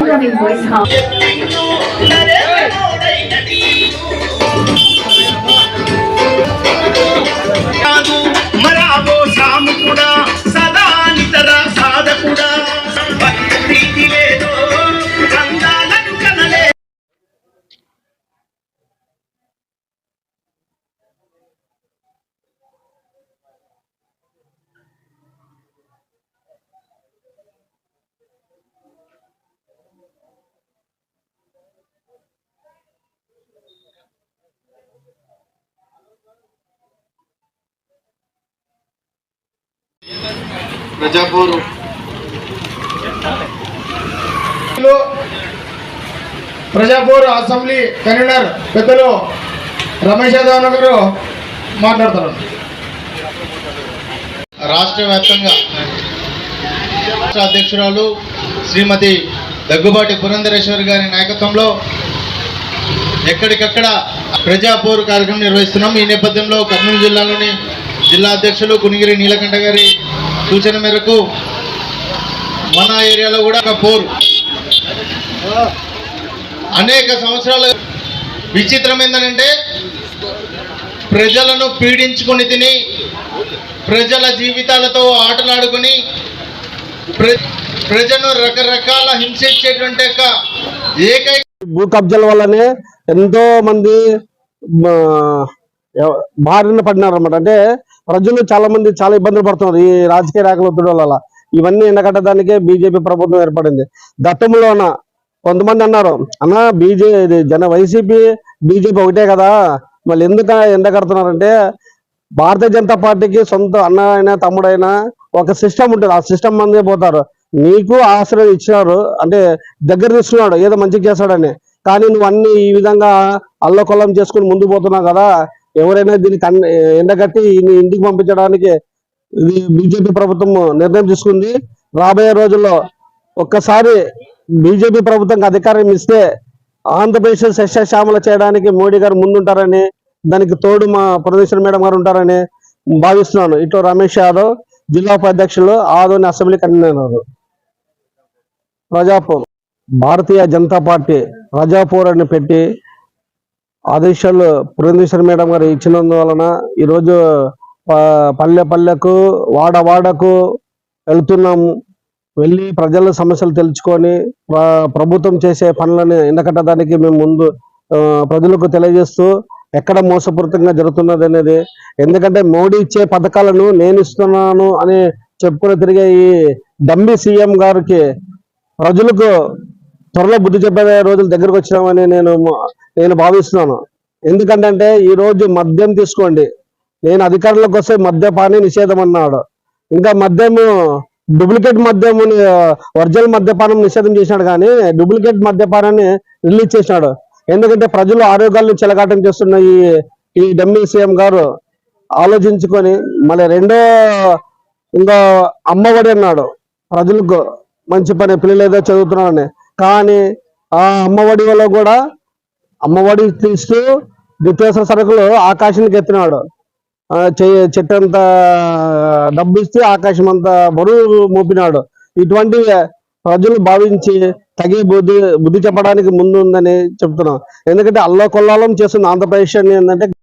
Loving voice, huh? Prajapur. Prajapur assembly convener పెద్దలు రమేష్ యాదవ్ గారు మాట్లాడతారు రాష్ట్ర వ్యాప్తంగా రాష్ట్ర అధ్యక్షురాలు శ్రీమతి దగ్గుబాటి పురంధరేశ్వరి గారి నాయకత్వంలో ఎక్కడికక్కడ ప్రజాపోరు కార్యక్రమం నిర్వహిస్తున్నాం. ఈ నేపథ్యంలో కర్నూలు జిల్లాలోని జిల్లా అధ్యక్షులు కునిగిరి నీలకంఠ గారి సూచన మేరకు మన ఏరియాలో కూడా ఒక పోరు. అనేక సంవత్సరాలు విచిత్రం ఏంటంటే ప్రజలను పీడించుకొని తిని ప్రజల జీవితాలతో ఆటలాడుకొని ప్ర- ప్రజలను రకరకాల హింసించేటువంటి యొక్క ఏకైక భూ కబ్జాల వల్లనే ఎంతో మంది బారిన పడినారు అంటే ప్రజలు చాలా మంది చాలా ఇబ్బందులు పడుతున్నారు. ఈ రాజకీయ రేఖలు ఒత్తిడి వల్ల ఇవన్నీ ఎండగట్టడానికే బీజేపీ ప్రభుత్వం ఏర్పడింది. గతంలోన కొంతమంది అన్నారు అన్న బీజే ఇది జన వైసీపీ బీజేపీ ఒకటే కదా. మళ్ళీ ఎందుకు ఎండగడుతున్నారంటే భారతీయ జనతా పార్టీకి సొంత అన్న అయినా తమ్ముడైనా ఒక సిస్టమ్ ఉంటుంది. ఆ సిస్టమ్ మందే పోతారు. నీకు ఆశ్రయం ఇచ్చినారు. అంటే దగ్గర తీసుకున్నాడు. ఏదో మంచిగా చేశాడని. కానీ నువ్వు అన్ని ఈ విధంగా అల్లకొల్లం చేసుకుని ముందు పోతున్నావు కదా. ఎవరైనా దీన్ని కన్ ఎండగట్టి ఇంటికి పంపించడానికి ఇది బీజేపీ ప్రభుత్వం నిర్ణయం తీసుకుంది. రాబోయే రోజుల్లో ఒక్కసారి బీజేపీ ప్రభుత్వంకి అధికారం ఇస్తే ఆంధ్రప్రదేశ్ సస్యశ్యామల చేయడానికి మోడీ గారు ముందుంటారని దానికి తోడు మా ప్రొఫెసర్ మేడం గారు ఉంటారని భావిస్తున్నాను. ఇటు రమేష్ యాదవ్ జిల్లా ఉపాధ్యక్షులు Adoni assembly convener. Prajapur Bharatiya Janata Party Prajapur అని పెట్టి ఆదేశాలు పురంధేశ్వరి మేడం గారు ఇచ్చినందువలన ఈరోజు ప- పల్లె పల్లెకు వాడ వాడకు వెళ్తున్నాము వెళ్ళి ప్రజల సమస్యలు తెలుసుకొని ప్రభుత్వం చేసే పనులను ఎండకట్టడానికి మేము ముందు ప్రజలకు తెలియజేస్తూ ఎక్కడ మోసపూరితంగా జరుగుతున్నది అనేది ఎందుకంటే మోడీ ఇచ్చే పథకాలను నేను ఇస్తున్నాను అని చెప్పుకుని తిరిగే ఈ డంబి సీఎం గారికి ప్రజలకు త్వరలో బుద్ధి చెప్పే రోజులు దగ్గరకు వచ్చినామని నేను నేను భావిస్తున్నాను. ఎందుకంటే ఈరోజు మద్యం తీసుకోండి. నేను అధికారంలోకి వస్తే మద్యపాని నిషేధం అన్నాడు. ఇంకా మద్యము డూప్లికేట్ మద్యము ఒరిజినల్ మద్యపానం నిషేధం చేసినాడు కానీ డూప్లికేట్ మద్యపానాన్ని రిలీజ్ చేసినాడు. ఎందుకంటే ప్రజలు ఆరోగ్యాలను చెలగాటం చేస్తున్న ఈ ఈ డమ్మీ సీఎం గారు ఆలోచించుకొని మళ్ళీ రెండో ఇంకా అమ్మఒడి అన్నాడు. ప్రజలకు మంచి పని పిల్లలు ఏదో చదువుతున్నారని. కానీ ఆ అమ్మఒడి వల్ల కూడా అమ్మఒడి తీస్తూ నిత్యావసర సరుకులు ఆకాశానికి ఎత్తినాడు. చెట్టు అంత డబ్బు ఇస్తే ఆకాశం అంత బరువు మోపినాడు. ఇటువంటి ప్రజలు భావించి తగి బుద్ధి బుద్ధి చెప్పడానికి ముందు ఉందని చెప్తున్నాం. ఎందుకంటే అల్లకొల్లాలం చేస్తున్న ఆంధ్రప్రదేశ్ అని ఏంటంటే